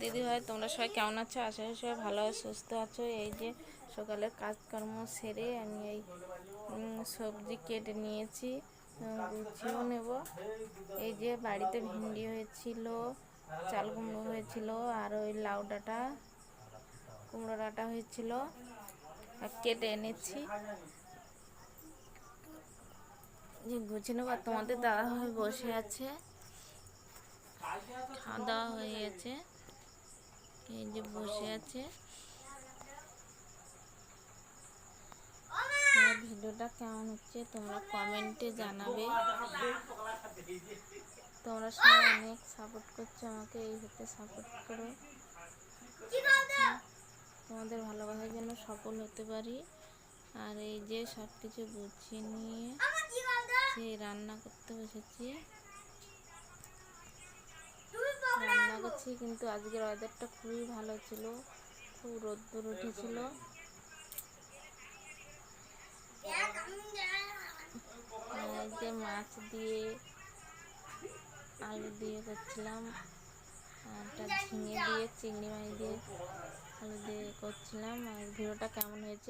দিদি ভাই, তোমরা সবাই কেমন আছো? আশা করি সবাই ভালো সুস্থ আছো। এই যে সকালে কাজকর্ম সেরে আমি এই সবজি কেটে নিয়েছি গুছিয়েও নেব। এই যে বাড়িতে ভিন্ডি হয়েছিল, চাল কুমড়ো হয়েছিল, আর ওই লাউ ডাঁটা, কুমড়ো ডাঁটা হয়েছিল কেটে এনেছি। যে গুছিয়ে নেব, আর তোমাদের দাদা ভাই বসে আছে। খাওয়া দাওয়া হয়ে গেছে। এই যে বসে আছে। ভিডিওটা কেমন হচ্ছে তোমরা কমেন্টে জানাবে। তোমরা সবাই অনেক সাপোর্ট করছ আমাকে, এই হতে সাপোর্ট করো। তোমাদের ভালোবাসার জন্য সফল হতে পারি। আর এই যে সব কিছু গুছিয়ে নিয়ে সেই রান্না করতে বসেছি করছি কিন্তু আজকের ওয়েদারটা খুবই ভালো ছিল। খুব রোদ্দুর উঠেছিল। যে মাছ দিয়ে আলু দিয়ে করছিলাম একটা ঝিঙে দিয়ে, চিংড়ি মাছ দিয়ে আলু দিয়ে করছিলাম। আর ভিডিওটা কেমন হয়েছে